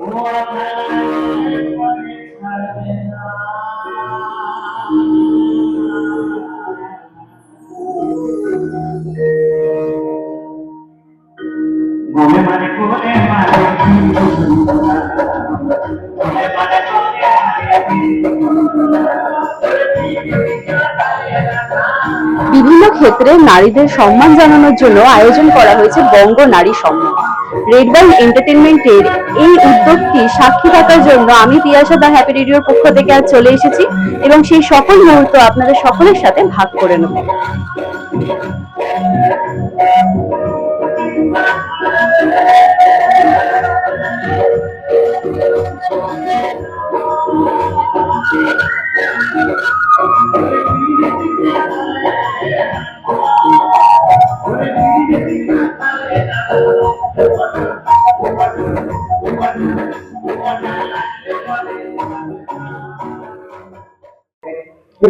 বিভিন্ন ক্ষেত্রে নারীদের সম্মান জানানোর জন্য আয়োজন করা হয়েছে বঙ্গ নারী সম্মান। রেড ওয়াইন এন্টারটেনমেন্টের এই উদ্যোগটি সাক্ষী থাকার জন্য আমি পিয়াসা দা হ্যাপি রেডিওর পক্ষ থেকে আজ চলে এসেছি এবং সেই সকল মুহূর্ত আপনাদের সকলের সাথে ভাগ করে নেব।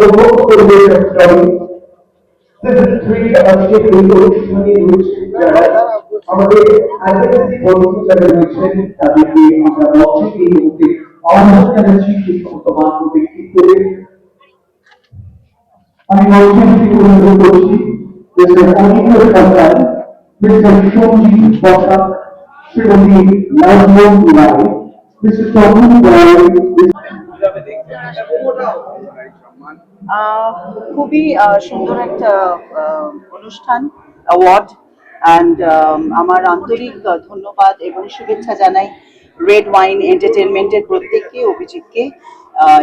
উপভোগ করবে সবাই সিজন থ্রি আজকে এই অনুষ্ঠানে রয়েছে যারা আমাদের অ্যাডভোকেসি বন্ধু যারা রয়েছেন তাদেরকে আমরা মঞ্চে এই মুহূর্তে আহ্বান জানাচ্ছি সেই সমস্ত মানব ব্যক্তিত্বদের আমি মঞ্চে থেকে অনুরোধ করছি mister Aninda Sarkar mister Sanjib Basak Shrimati Lajmohan Roy mister Tapan Roy আহ, খুবই সুন্দর একটা অনুষ্ঠান অ্যাওয়ার্ড অ্যান্ড আমার আন্তরিক ধন্যবাদ এবং শুভেচ্ছা জানাই রেড ওয়াইন এন্টারটেনমেন্টের প্রত্যেককে, অভিজিৎকে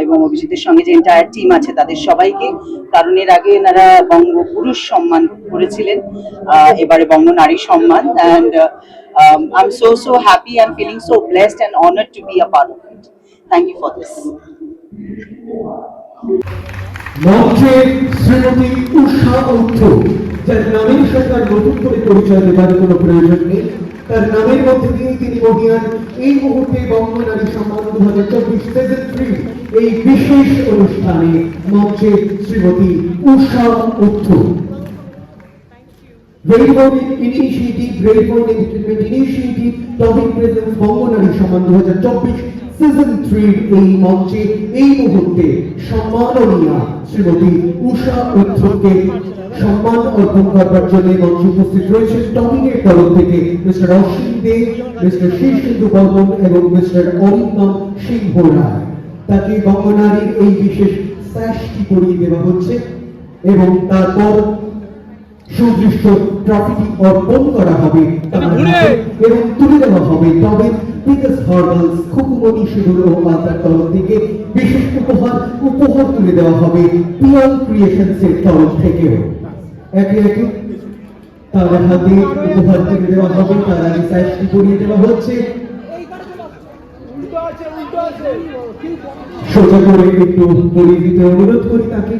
এবং অভিজিতের সঙ্গে যে এন্টায়ার টিম আছে তাদের সবাইকে। কারণ এর আগে এনারা বঙ্গ পুরুষ সম্মান করেছিলেন এবারে Banga Nari Samman and I am so so happy and feeling so blessed and honoured to be a part of it thank you for this মঞ্চে শ্রীমতী উষা ঐক্য যার নামের সাথে আর নতুন করে পরিচয় দেওয়ার কোনো প্রয়োজন নেই তার নামের মধ্যে দিয়ে তিনি মহিয়ান এই মুহূর্তে বঙ্গ নারী সম্মান দু হাজার চব্বিশ সিজন এই বিশেষ অনুষ্ঠানে মঞ্চে শ্রীমতী উষা ঐক্য Railroad Initiative, Railroad Entertainment Initiative, Topic Presence বঙ্গনারী Samman দু হাজার চব্বিশ সিজন থ্রির এই মঞ্চে এই মুহূর্তে সম্মাননীয়া শ্রীমতী উষা উত্থকে সম্মান অর্পণ করবার জন্য মঞ্চে উপস্থিত রয়েছেন টমিনের তরফ থেকে মিস্টার অশ্বিন দে মিস্টার শীর্ষেন্দু বর্মন এবং মিস্টার অরিন্দম সিংহ রায়। তাকে বঙ্গনারীর এই বিশেষ স্যাশটি পরিয়ে দেওয়া হচ্ছে এবং তারপর সুদৃশ্য ট্রফিটি অর্পণ করা হবে এবং তুলে দেওয়া হবে। তবে পিকাস হর্বালস খুকুমনি শিবির মাতার তরফ থেকে বিশেষ উপহার উপহার তুলে দেওয়া হবে পিয়াল ক্রিয়েশনস এর তরফ থেকেও। একে একে তার হাতে উপহার তুলে দেওয়া হবে, তার আগে সাইজটি পরিয়ে দেওয়া হচ্ছে। সোজা করে একটু পরিয়ে অনুরোধ করি তাকে।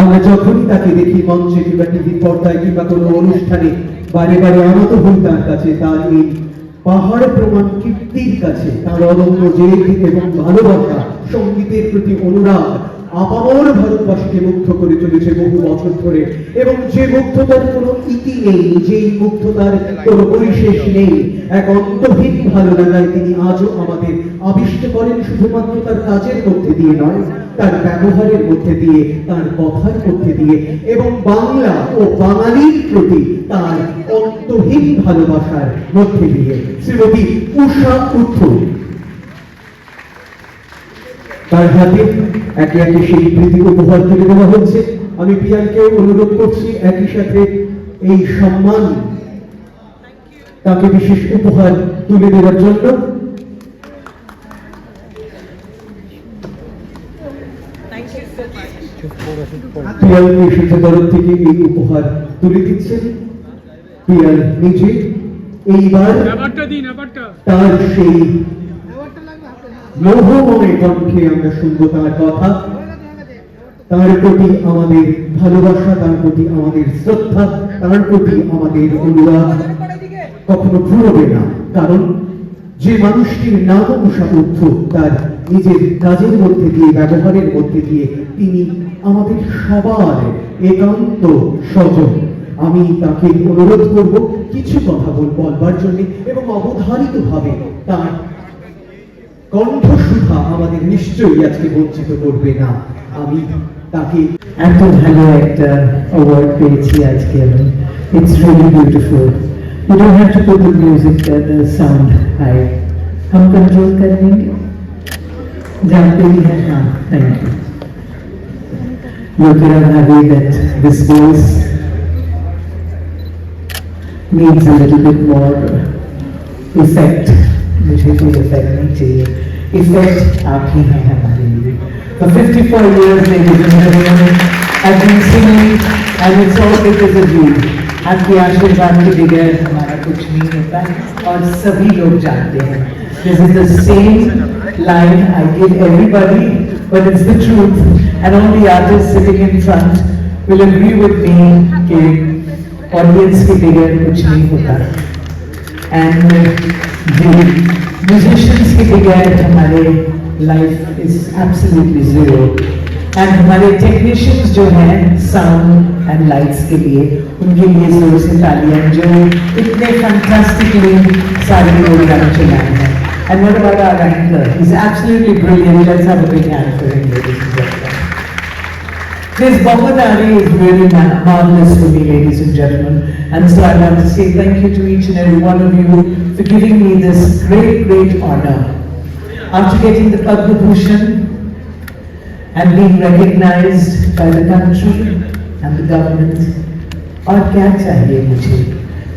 আমরা যখনই তাকে দেখি মঞ্চে কিংবা টিভি পর্দায় কিংবা কোনো অনুষ্ঠানে, বারে বারে আনত হই তার কাছে, তার এই পাহাড় প্রমাণ কীর্তির কাছে, তার অনন্য জেদ এবং ভালোবাসা, সঙ্গীতের প্রতি অনুরাগ আপামর ভারতবাসীকে মুগ্ধ করে চলেছে বহু বছর ধরে। এবং যে মুগ্ধতার কোনো ইতি নেই, যেই মুগ্ধতার কোনো পরিশেষ নেই, এক অন্তহীন ভালো লাগায় তিনি আজও আমাদের আবিষ্ট করেন শুধুমাত্র তার কাজের মধ্যে দিয়ে নয়, তার ব্যবহারের মধ্যে দিয়ে, তার কথার মধ্যে দিয়ে। এবং বাংলা ও বাঙালির প্রতি তার অন্তহীন ভালোবাসার মধ্যে দিয়ে। শ্রীমতী উষা উত্থ তার হাতে একে একে সেই প্রীতি উপহার তুলে দেওয়া হচ্ছে। আমি পিয়ানকে অনুরোধ করছি একই সাথে এই সম্মান তাকে বিশেষ উপহার তুলে দেওয়ার জন্য। পিয়াল তরফ থেকে এই উপহার তুলে দিচ্ছেন। পিয়াল নিজে এইবার তার সেই মোহময় কণ্ঠে আমরা শুনব তার কথা। তার প্রতি আমাদের ভালোবাসা, তার প্রতি আমাদের শ্রদ্ধা, তার প্রতি আমাদের অনুরাগ কখনো ভুলবে না। কারণ যে মানুষটির নাম উদ্ধ, তার নিজের কাজের মধ্যে দিয়ে, ব্যবহারের মধ্যে দিয়ে তিনি আমাদের সবার একান্ত স্বজন। আমি তাকে অনুরোধ করব, কিছু কথা বল বলবার জন্য এবং অবধারিত ভাবে তার কণ্ঠসুধা আমাদের নিশ্চয়ই আজকে বঞ্চিত করবে না আমি তাকে এত ভালো একটা অ্যাওয়ার্ড পেয়েছি আজকে আমি it's really beautiful you don't have to put the music the sound high हम कंट्रोल कर लेंगे जानते ही हैं हाँ thank you Look at Navi that this voice needs a little bit more effect. मुझे कोई effect नहीं चाहिए effect आप ही हैं हमारे लिए For 54 years, ladies and gentlemen, I've been singing and it's all because of you. आपके आशीर्वाद के बगैर हमारा कुछ नहीं होता और सभी लोग जानते हैं This is the same line I give everybody, but it's the truth. And all the artists sitting in front will agree with me कि audience के बगैर कुछ नहीं होता. And the musicians के बगैर हमारे life is absolutely zero. And हमारे technicians जो हैं sound and lights के लिए उनके लिए जोर से तालियां जो इतने fantastically सारे प्रोग्राम चलाए हैं. And what about our anchor? He's absolutely brilliant. Let's have a big hand for him, ladies and gentlemen. This Bhavanari is really ma- marvelous for me, ladies and gentlemen. And so I want to say thank you to each and every one of you for giving me this great, great honor. After getting the Padma Bhushan and being recognized by the country and the government, और क्या चाहिए मुझे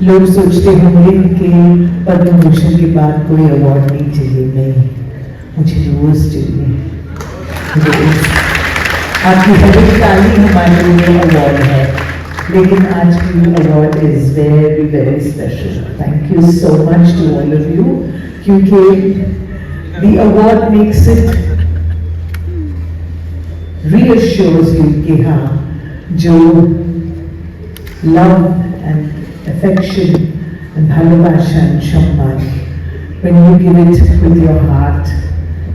लोग सोचते होंगे कि पद्म भूषण के बाद कोई अवार्ड नहीं चाहिए नहीं मुझे रोज चाहिए मुझे रोज आपकी हर एक ताली हमारे लिए अवार्ड है Begin Aajmi Award is very, very special. Thank you so much to all of you. QK, the award makes it, reassures you कि Joe, love and affection and bhalabasha and when you give it with your heart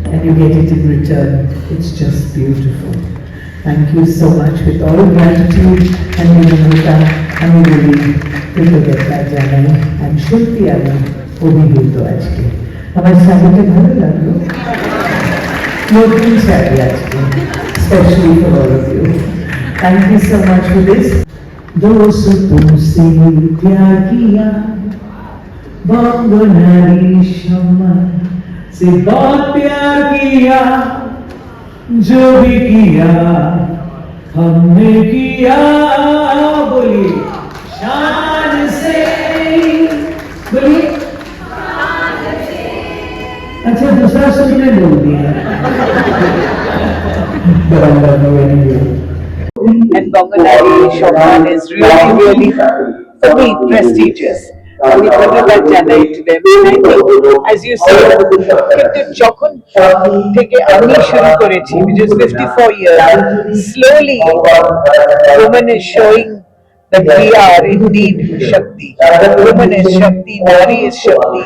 and you get it in return, it's just beautiful. thank you so much with all gratitude and বিনম্রতা আমি বলি কৃতজ্ঞতা জানাই and সত্যি আমি অভিভূত আজকে আমার শাড়িটা ভালো লাগলো নতুন শাড়ি আজকে specially for all of you thank you so much for this दोस्तों से प्यार किया बंगनारी शम्मा से बहुत प्यार किया जो भी किया हमने किया बोलिए शान से बोलिए अच्छा दूसरा सुनने बोल दिया and Banganari Shoman is really, really, me, prestigious. আমি ধন্যবাদ জানাই to them. And I think, as you say, কিন্তু যখন থেকে আমি শুরু করেছি, which is 54 years, slowly, woman is showing that we are indeed Shakti. Woman is Shakti, Nari is Shakti,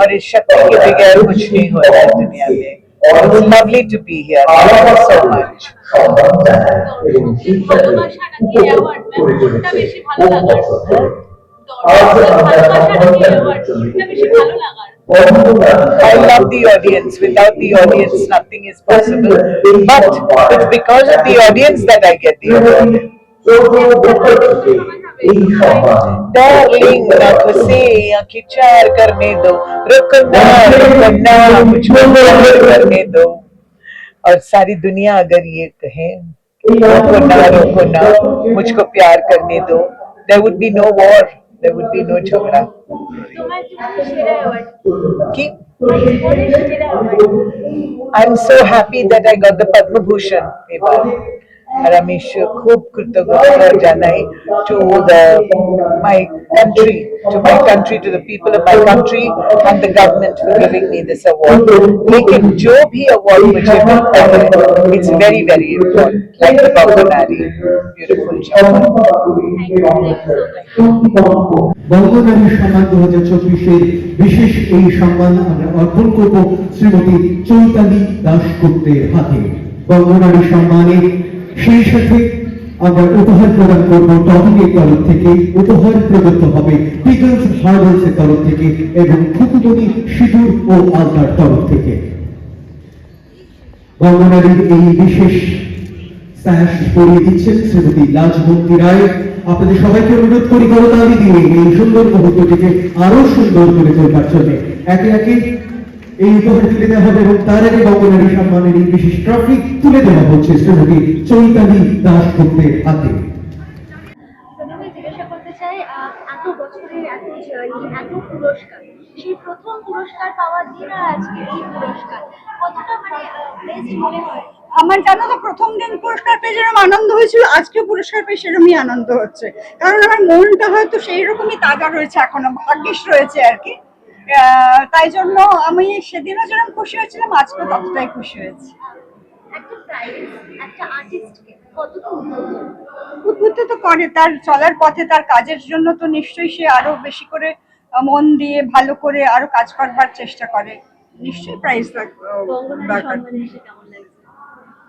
और इस शक्ति के बगैर कुछ नहीं होता है दुनिया में. It's lovely to be here. Thank you so much. ভালোবাসাটা কি অ্যাওয়ার্ড ম্যাম কোনটা বেশি ভালো লাগার I love the audience. Without the audience, nothing is possible. But it's because of the audience that I get the award. Darling से आँखें चार करने दो रुकना रुकना मुझको करने दो और सारी दुनिया अगर ये कहे रुको ना रुको ना मुझको प्यार करने दो there would be no war there would be no jhagda. Keep. I'm so happy that I got the Padma Bhushan paper. আর আমি খুব কৃতজ্ঞতা জানাই to the my country to my country to the people of my country and the government for giving me this award লেকিন জো ভি award মুঝে মিলতা হ্যায় it's very very important like the বাবুনারি beautiful Banganari Samman দু হাজার চব্বিশের বিশেষ এই সম্মান আমরা অর্পণ করব শ্রীমতী চৈতালি দাসগুপ্তের হাতে। বঙ্গনারী সম্মানে সেই সাথে আমরা উপহার প্রদান করব টপিকের তরফ থেকে, উপহার প্রদত্ত হবে। পিগলস হার্বালস এর তরফ থেকে এবং খুকুমনি সিঁদুর ও আলতার তরফ থেকে। বঙ্গনারীর এই বিশেষ স্যাশ পরিয়ে দিচ্ছেন শ্রীমতী লাজমন্তি রায়। আপনাদের সবাইকে অনুরোধ করি করতালি দিয়ে এই সুন্দর মুহূর্তটিকে আরও সুন্দর করে তোলবার জন্য। একে একে এই উপহার তুলে দেওয়া হবে এবং তার আগে বঙ্গনারী সম্মানের এই বিশেষ ট্রফি তুলে দেওয়া হচ্ছে শ্রীমতী চৈতালি দাস গুপ্তের হাতে। প্রথমে জিজ্ঞাসা করতে চাই আহ, এত বছরের এত জার্নি এত পুরস্কার সেই প্রথম পুরস্কার পাওয়ার দিন আর আজকে এই পুরস্কার কতটা মানে বেস্ট মনে হয়? আমার জানা তো প্রথম দিন পুরস্কার পেয়ে যেরকম আনন্দ হয়েছিল আজকে পুরস্কার পেয়ে সেরকমই আনন্দ হচ্ছে। কারণ আমার মনটা হয়তো সেই রকমই তাজা রয়েছে এখনও ভাগ্যিস রয়েছে আর কি। তাই জন্য আমি সেদিনও যেরকম খুশি হয়েছিলাম আজকে ততটাই খুশি হয়েছি। উদ্বুদ্ধ তো করে তার চলার পথে তার কাজের জন্য তো নিশ্চয়ই সে আরও বেশি করে মন দিয়ে ভালো করে আরও কাজ করবার চেষ্টা করে। নিশ্চয়ই প্রাইজ দরকার।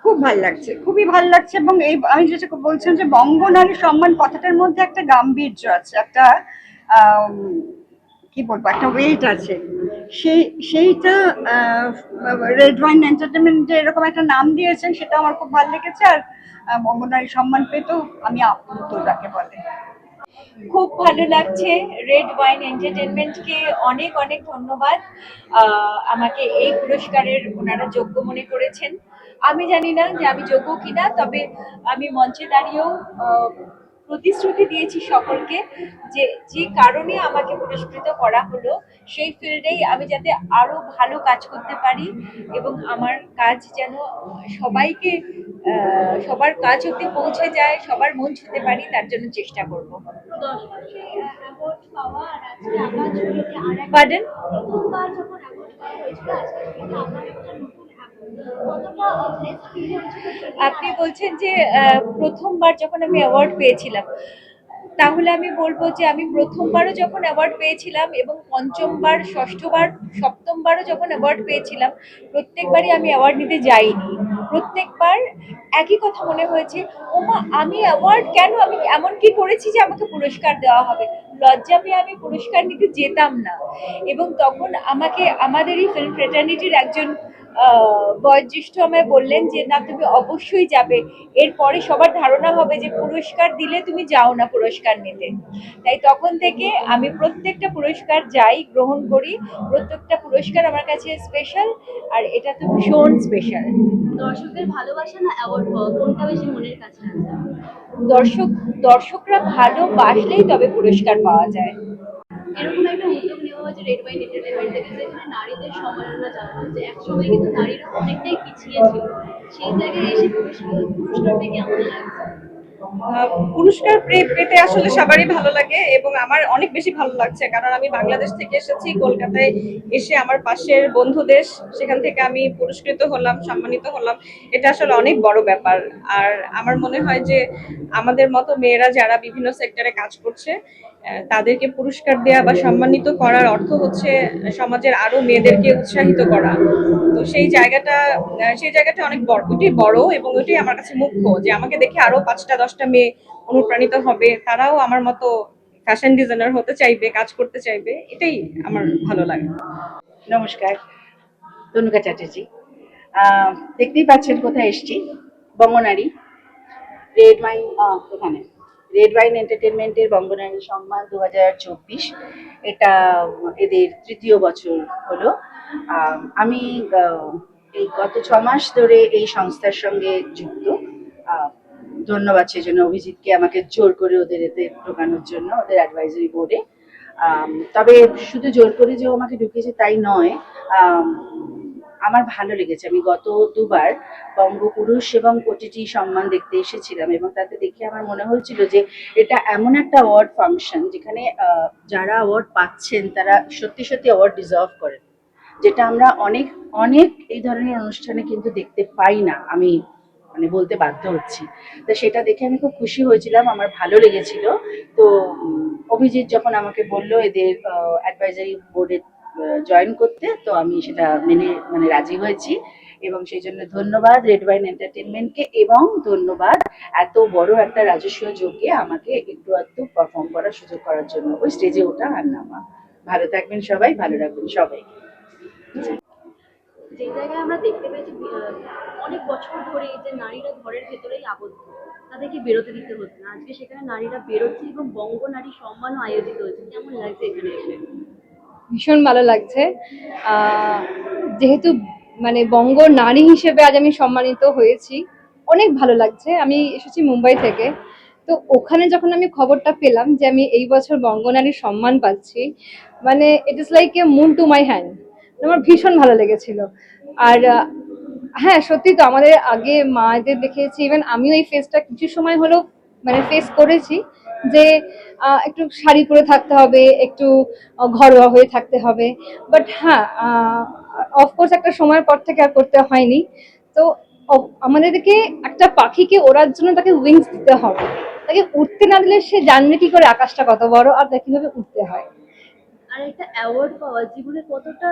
খুব ভালো লাগছে খুবই ভালো লাগছে এবং এই আমি যেটা বলছিলাম যে বঙ্গনারী সম্মান কথাটার মধ্যে একটা গাম্ভীর্য আছে একটা আম, কি বলব, একটা ওয়েট আছে। সেই, সেইটা রেড ওয়াইন এন্টারটেনমেন্ট যে এরকম একটা নাম দিয়েছেন সেটা আমার খুব ভালো লেগেছে আর বঙ্গনারী সম্মান পেতেও আমি আপ্লুত যাকে বলে। খুব ভালো লাগছে রেড ওয়াইন এন্টারটেনমেন্টকে অনেক অনেক ধন্যবাদ। আমাকে এই পুরস্কারের ওনারা যোগ্য মনে করেছেন। আমি জানি না যে আমি যোগ্য কিনা, তবে আমি মঞ্চে দাঁড়িয়েও প্রতিশ্রুতি দিয়েছি সকলকে যে যে কারণে আমাকে পুরস্কৃত করা হলো সেই ফিল্ডেই আমি যাতে আরও ভালো কাজ করতে পারি এবং আমার কাজ যেন সবাইকে সবার কাজ হতে পৌঁছে যায় সবার মন ছুতে পারি তার জন্য চেষ্টা করব। আপনি বলছেন যে প্রথমবার যখন আমি অ্যাওয়ার্ড পেয়েছিলাম, তাহলে আমি বলব যে আমি প্রথমবারও যখন অ্যাওয়ার্ড পেয়েছিলাম এবং পঞ্চমবার, ষষ্ঠবার, সপ্তমবারও যখন অ্যাওয়ার্ড পেয়েছিলাম, প্রত্যেকবারই আমি অ্যাওয়ার্ড নিতে যাইনি। প্রত্যেকবার একই কথা মনে হয়েছে, ওমা, আমি অ্যাওয়ার্ড কেন? আমি এমন কি করেছি যে আমাকে পুরস্কার দেওয়া হবে? লজ্জা পেয়ে আমি পুরস্কার নিতে যেতাম না। এবং তখন আমাকে, আমাদেরই ফিল্ম ফ্রেটার্নিটির একজন বয়োজ্যেষ্ঠ আমায় বললেন যে না তুমি অবশ্যই যাবে। এরপরে সবার ধারণা হবে যে পুরস্কার দিলে তুমি যাও না পুরস্কার নিতে। তাই তখন থেকে আমি প্রত্যেকটা পুরস্কার যাই গ্রহণ করি। প্রত্যেকটা পুরস্কার আমার কাছে স্পেশাল আর এটা তো ভীষণ স্পেশাল দর্শকদের ভালোবাসা না অ্যাওয়ার্ড কোনটা বেশি মনের কাছে আছে? দর্শক দর্শকরা ভালোবাসলেই তবে পুরস্কার পাওয়া যায়। এরকম একটা উদ্যোগ নেওয়া হয়েছে রেড ওয়াইন এন্টারটেনমেন্ট থেকে, যেখানে নারীদের সম্মাননা জানানো হচ্ছে একসময় কিন্তু নারীরা অনেকটাই পিছিয়ে ছিল। সেই জায়গায় এসে পুরস্কার পুরস্কার পেয়ে কেমন লাগছে। পুরস্কার পেতে আসলে সবারই ভালো লাগে এবং আমার অনেক বেশি ভালো লাগছে। কারণ আমি বাংলাদেশ থেকে এসেছি, কলকাতায় এসে আমার পাশের বন্ধু দেশ, সেখান থেকে আমি পুরস্কৃত হলাম, সম্মানিত হলাম। এটা আসলে অনেক বড় ব্যাপার। আর আমার মনে হয় যে আমাদের মতো মেয়েরা যারা বিভিন্ন সেক্টরে কাজ করছে তাদেরকে পুরস্কার দেওয়া বা সম্মানিত করার অর্থ হচ্ছে সমাজের আরও মেয়েদেরকে উৎসাহিত করা। তো সেই জায়গাটা সেই জায়গাটা অনেক বড় বড় এবং ওইটাই আমার কাছে মুখ্য যে আমাকে দেখে আরও পাঁচটা, দশটা মেয়ে অনুপ্রাণিত হবে, তারাও আমার মতো ফ্যাশন ডিজাইনার হতে চাইবে, কাজ করতে চাইবে, এটাই আমার ভালো লাগে। নমস্কার, তনুকা চ্যাটার্জি। দেখতেই পাচ্ছেন কোথায় এসেছি, বঙ্গনারী, রেড ওয়াইন এখানে। রেড ওয়াইন এন্টারটেনমেন্টের বঙ্গনারী সম্মান দুহাজার চব্বিশ। এটা এদের তৃতীয় বছর হলো। আমি এই গত ছ মাস ধরে এই সংস্থার সঙ্গে যুক্ত। ধন্যবাদ সেজন্য অভিজিৎকে আমাকে জোর করে ওদের এতে ঢোকানোর জন্য, ওদের অ্যাডভাইজারি বোর্ডে তবে শুধু জোর করে যে আমাকে ঢুকিয়েছে তাই নয় আমার ভালো লেগেছে। আমি গত দুবার বঙ্গপুরুষ এবং কোটিটি সম্মান দেখতে এসেছিলাম এবং তাতে দেখে আমার মনে হয়েছিল যে এটা এমন একটা অ্যাওয়ার্ড ফাংশন যেখানে যারা অ্যাওয়ার্ড পাচ্ছেন তারা সত্যি সত্যি অ্যাওয়ার্ড ডিজার্ভ করেন। যেটা আমরা অনেক অনেক এই ধরনের অনুষ্ঠানে কিন্তু দেখতে পাই না, আমি মানে বলতে বাধ্য হচ্ছি। তো সেটা দেখে আমি খুব খুশি হয়েছিলাম, আমার ভালো লেগেছিল। তো অভিজিৎ যখন আমাকে বলল এদের অ্যাডভাইজারি বোর্ডে জয়েন করতে, তো আমি সেটা মেনে মানে রাজি হয়েছি। এবং সেই জন্য ধন্যবাদ রেড ওয়াইন এন্টারটেনমেন্টকে এবং ধন্যবাদ এত বড় একটা রাজস্ব যোগে আমাকে একটু একটু পারফর্ম করার সুযোগ করার জন্য। ওই স্টেজে ওঠা আর নামা ভালো থাকবেন সবাই, ভালো রাখবেন সবাই। যে জায়গায় আমরা দেখতে পেয়েছি অনেক বছর ধরে যে নারীরা ঘরের ভেতরেই আবদ্ধ, তাদেরকে বেরোতে দিতে হচ্ছে না। আজকে সেখানে নারীরা বেরোচ্ছে এবং বঙ্গ নারী সম্মানও আয়োজিত হচ্ছে কেমন লাগছে এখানে এসে? ভীষণ ভালো লাগছে। যেহেতু মানে বঙ্গ নারী হিসেবে আজ আমি সম্মানিত হয়েছি, অনেক ভালো লাগছে। আমি এসেছি মুম্বাই থেকে। তো ওখানে যখন আমি খবরটা পেলাম যে আমি এই বছর বঙ্গ নারীর সম্মান পাচ্ছি মানে it is like a moon to my hand আমার ভীষণ ভালো লেগেছিল। আর হ্যাঁ সত্যি তো আমাদের আগে মায়েদের দেখেছি ইভেন আমিও এই ফেসটা কিছু সময় হলেও মানে ফেস করেছি যে একটু শাড়ি পরে থাকতে হবে, একটু ঘরোয়া হয়ে থাকতে হবে। বাট হ্যাঁ অফকোর্স একটা সময়ের পর থেকে আর করতে হয়নি। তো আমাদেরকে একটা পাখিকে ওড়ার জন্য তাকে উইংস দিতে হবে। তাকে উঠতে না দিলে সে জানবে কি করে আকাশটা কত বড় আর তাকে কীভাবে উঠতে হয়। আর একটা অ্যাওয়ার্ড পাওয়া, জীবনে কতটা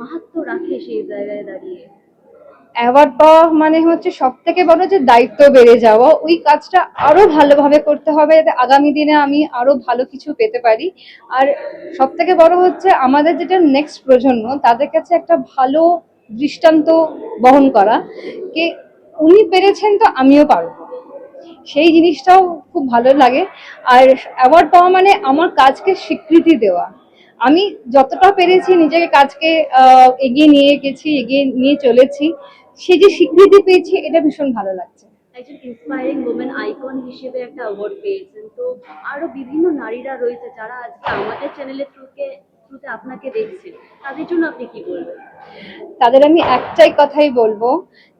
মাহাত্ম রাখে সেই জায়গায় দাঁড়িয়ে? অ্যাওয়ার্ড পাওয়া মানে হচ্ছে সব থেকে বড় যে দায়িত্ব বেড়ে যাওয়া, ওই কাজটা আরও ভালোভাবে করতে হবে যাতে আগামী দিনে আমি আরও ভালো কিছু পেতে পারি। আর সব থেকে বড় হচ্ছে আমাদের যেটা নেক্সট প্রজন্ম, তাদের কাছে একটা ভালো দৃষ্টান্ত বহন করা কে উনি পেরেছেন তো আমিও পারব। সেই জিনিসটাও খুব ভালো লাগে। আর অ্যাওয়ার্ড পাওয়া মানে আমার কাজকে স্বীকৃতি দেওয়া। আমি যতটা পেরেছি নিজেকে কাজকে এগিয়ে নিয়ে গেছি, এগিয়ে নিয়ে চলেছি, সে যে স্বীকৃতি পেয়েছি, এটা ভীষণ ভালো লাগছে। একজন ইন্সপায়ারিং ওমেন আইকন হিসেবে একটা অ্যাওয়ার্ড পেয়েছেন। তো আরও বিভিন্ন নারীরা রয়েছে যারা আজকে আমাদের চ্যানেলের থ্রুকে থ্রুতে আপনাকে দেখছে। তাদের জন্য আপনি কি বলবেন? তাদের আমি একটাই কথাই বলব,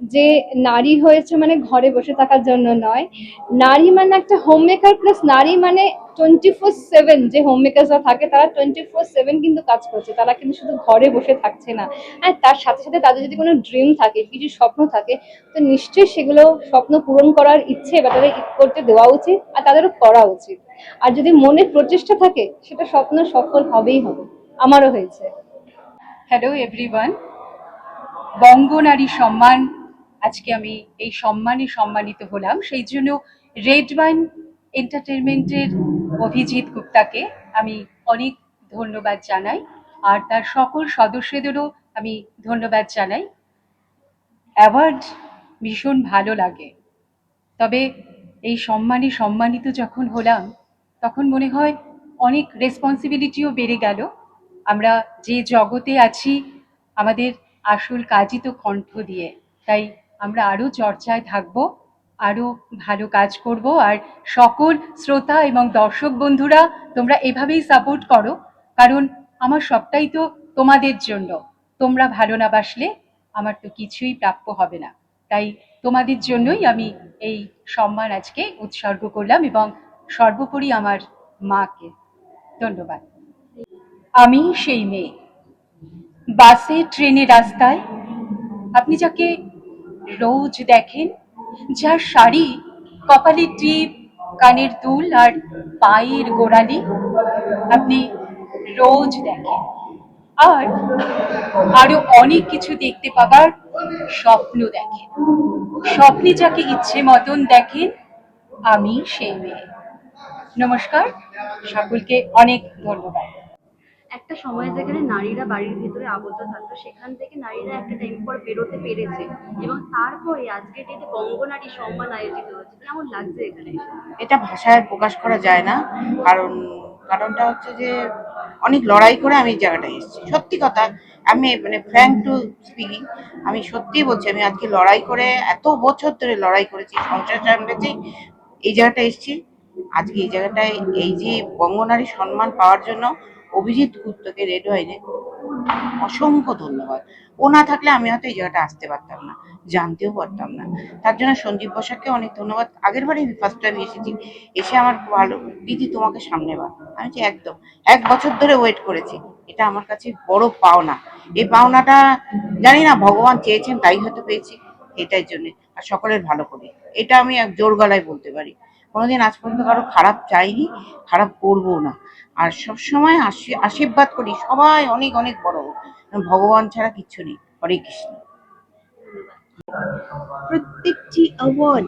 যে নারী হয়েছে মানে ঘরে বসে থাকার জন্য নয়। নারী মানে একটা হোম মেকার প্লাস নারী মানে টোয়েন্টি ফোর সেভেন যে হোম মেকার্সরা থাকে তারা টোয়েন্টি ফোর সেভেন কিন্তু কাজ করছে। তারা কিন্তু শুধু ঘরে বসে থাকছে না। আর তার সাথে সাথে তাদের যদি কোনো ড্রিম থাকে, কিছু স্বপ্ন থাকে, তো নিশ্চয়ই সেগুলো স্বপ্ন পূরণ করার ইচ্ছে বা তাদের করতে দেওয়া উচিত আর তাদেরও করা উচিত। আর যদি মনের প্রচেষ্টা থাকে, সেটা স্বপ্ন সফল হবেই হবে। আমারও হয়েছে। হ্যালো এভরিওয়ান বঙ্গ নারী সম্মান, আজকে আমি এই সম্মানে সম্মানিত হলাম। সেই জন্য রেড ওয়াইন এন্টারটেনমেন্টের অভিজিৎ গুপ্তাকে আমি অনেক ধন্যবাদ জানাই, আর তার সকল সদস্যদেরও আমি ধন্যবাদ জানাই। অ্যাওয়ার্ড ভীষণ ভালো লাগে। তবে এই সম্মানে সম্মানিত যখন হলাম, তখন মনে হয় অনেক রেসপন্সিবিলিটিও বেড়ে গেল। আমরা যে জগতে আছি, আমাদের আসল কাজই তো কণ্ঠ দিয়ে। তাই আমরা আরও চর্চায় থাকব, আরও ভালো কাজ করব, আর সকল শ্রোতা এবং দর্শক বন্ধুরা, তোমরা এভাবেই সাপোর্ট করো, কারণ আমার সবটাই তো তোমাদের জন্য। তোমরা ভালো না বাসলে আমার তো কিছুই প্রাপ্য হবে না। তাই তোমাদের জন্যই আমি এই সম্মান আজকে উৎসর্গ করলাম এবং সর্বোপরি আমার মাকে। ধন্যবাদ। আমি সেই মেয়ে। বাসে, ট্রেনে, রাস্তায় আপনি যাকে রোজ দেখেন, যার শাড়ি কপালে টিপ, কানের দুল আর পায়ের গোড়ালি আপনি রোজ দেখেন। আর আরও অনেক কিছু দেখতে পাবার স্বপ্ন দেখেন। স্বপ্নে যাকে ইচ্ছে মতন দেখেন, আমি সেই মেয়ে। নমস্কার, সকলকে অনেক ধন্যবাদ। একটা সময় যেখানে নারীরা বাড়ির ভিতরে আবদ্ধ থাকতো, সেখান থেকে নারীরা একটা টাইম পর বেরোতে পেরেছে এবং তারপরে আজকের ডেটে বঙ্গনারী সম্মান আয়োজিত হচ্ছে। কেমন লাগছে এখানে? এটা ভাষায় প্রকাশ করা যায় না। কারণ, কারণটা হচ্ছে যে অনেক লড়াই করে আমি এই জায়গাটায় এসেছি। সত্যি কথা, আমি মানে ফ্র্যাঙ্ক টু স্পিকিং আমি সত্যিই বলছি, আমি আজকে লড়াই করে এত বছর ধরে লড়াই করেছি, সংসার সামলেছি এই জায়গাটা এসেছি। আজকে এই জায়গাটায় এই যে বঙ্গনারী সম্মান পাওয়ার জন্য অভিজিৎ গুপ্তকে রেড ওয়াইনে অসংখ্য ধন্যবাদ। ও না থাকলে আমি হয়তো এই জায়গাটা আসতে পারতাম না, জানতেও পারতাম না। তার জন্য সঞ্জীব বসাককে অনেক ধন্যবাদ। আগের বারে আমি ফার্স্ট টাইম এসেছি, এসে আমার ভালো, দিদি তোমাকে সামনে বার আমি যে একদম, এক বছর ধরে ওয়েট করেছি। এটা আমার কাছে বড় পাওনা। এই পাওনাটা জানি না, ভগবান চেয়েছেন, তাই হয়তো পেয়েছি এটার জন্য। আর সকলের ভালো করে। এটা আমি এক জোর গলায় বলতে পারি। কোনোদিন আজ পর্যন্ত কারও খারাপ চাইনি, খারাপ করব না। আর সবসময় আশী- আশীর্বাদ করি সবাই, অনেক অনেক বড় ভগবান ছাড়া কিচ্ছু নেই। হরে কৃষ্ণ। প্রত্যেকটি অ্যাওয়ার্ড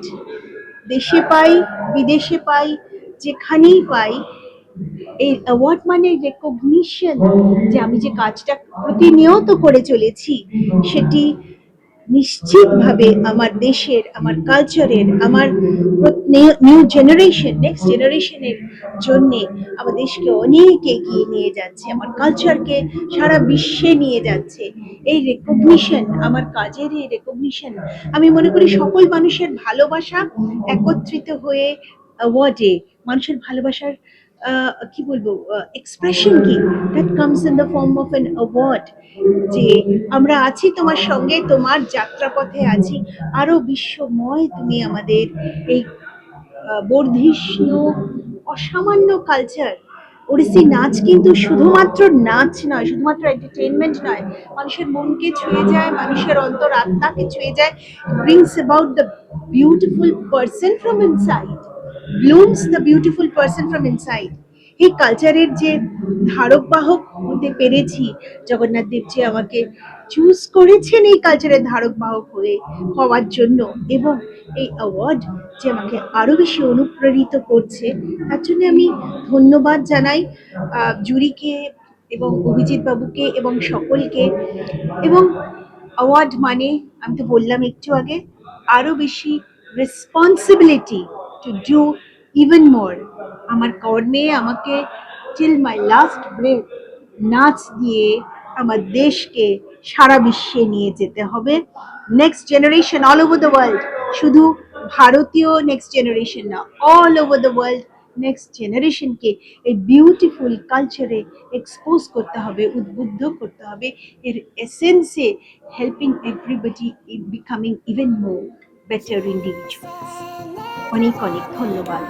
দেশে পাই, বিদেশে পাই, যেখানেই পাই, এই অ্যাওয়ার্ড মানে রেকগনিশন যে আমি যে কাজটা প্রতিনিয়ত করে চলেছি, সেটি নিশ্চিতভাবে আমার দেশের, আমার কালচারের আমার নিউ জেনারেশন নেক্সট জেনারেশনের জন্যে আমার দেশকে অনেক এগিয়ে নিয়ে যাচ্ছে, আমার কালচারকে সারা বিশ্বে নিয়ে যাচ্ছে। এই রেকগনিশন আমার কাজের এই রেকগনিশন আমি মনে করি সকল মানুষের ভালোবাসা একত্রিত হয়ে অ্যাওয়ার্ডে মানুষের ভালোবাসার কি বলব এক্সপ্রেশন কি that comes in the form of an award যে আমরা আছি তোমার সঙ্গে, তোমার যাত্রাপথে আছি, আরও বিশ্বময় তুমি আমাদের এই বর্ধিষ্ণু, অসামান্য কালচার ওড়িশি নাচ কিন্তু শুধুমাত্র নাচ নয়, শুধুমাত্র এন্টারটেনমেন্ট নয়। মানুষের মনকে ছুঁয়ে যায়, মানুষের অন্তর আত্মাকে ছুঁয়ে যায়। Brings about the beautiful person from inside blooms the beautiful person from inside এই কালচারের যে ধারক বাহক হতে পেরেছি, জগন্নাথ দেবজি আমাকে চুজ করেছেন এই কালচারের ধারক বাহক হয়ে হওয়ার জন্য। এবং এই অ্যাওয়ার্ড যে আমাকে আরও বেশি অনুপ্রাণিত করছে, তার জন্য আমি ধন্যবাদ জানাই জুরিকে এবং অভিজিৎ বাবুকে এবং সকলকে। এবং অ্যাওয়ার্ড মানে আমি তো বললাম একটু আগে আরও বেশি responsibility to do even more আমার কর্মে আমাকে টিল মাই লাস্ট ব্রেথ নাচ দিয়ে আমার দেশকে সারা বিশ্বে নিয়ে যেতে হবে। Next generation all over the world শুধু ভারতীয় নেক্সট জেনারেশন না all over the world next জেনারেশনকে এই বিউটিফুল কালচারে এক্সপোজ করতে হবে, উদ্বুদ্ধ করতে হবে। এর এসেন্সে helping everybody in becoming even more better individuals অনেক অনেক ধন্যবাদ।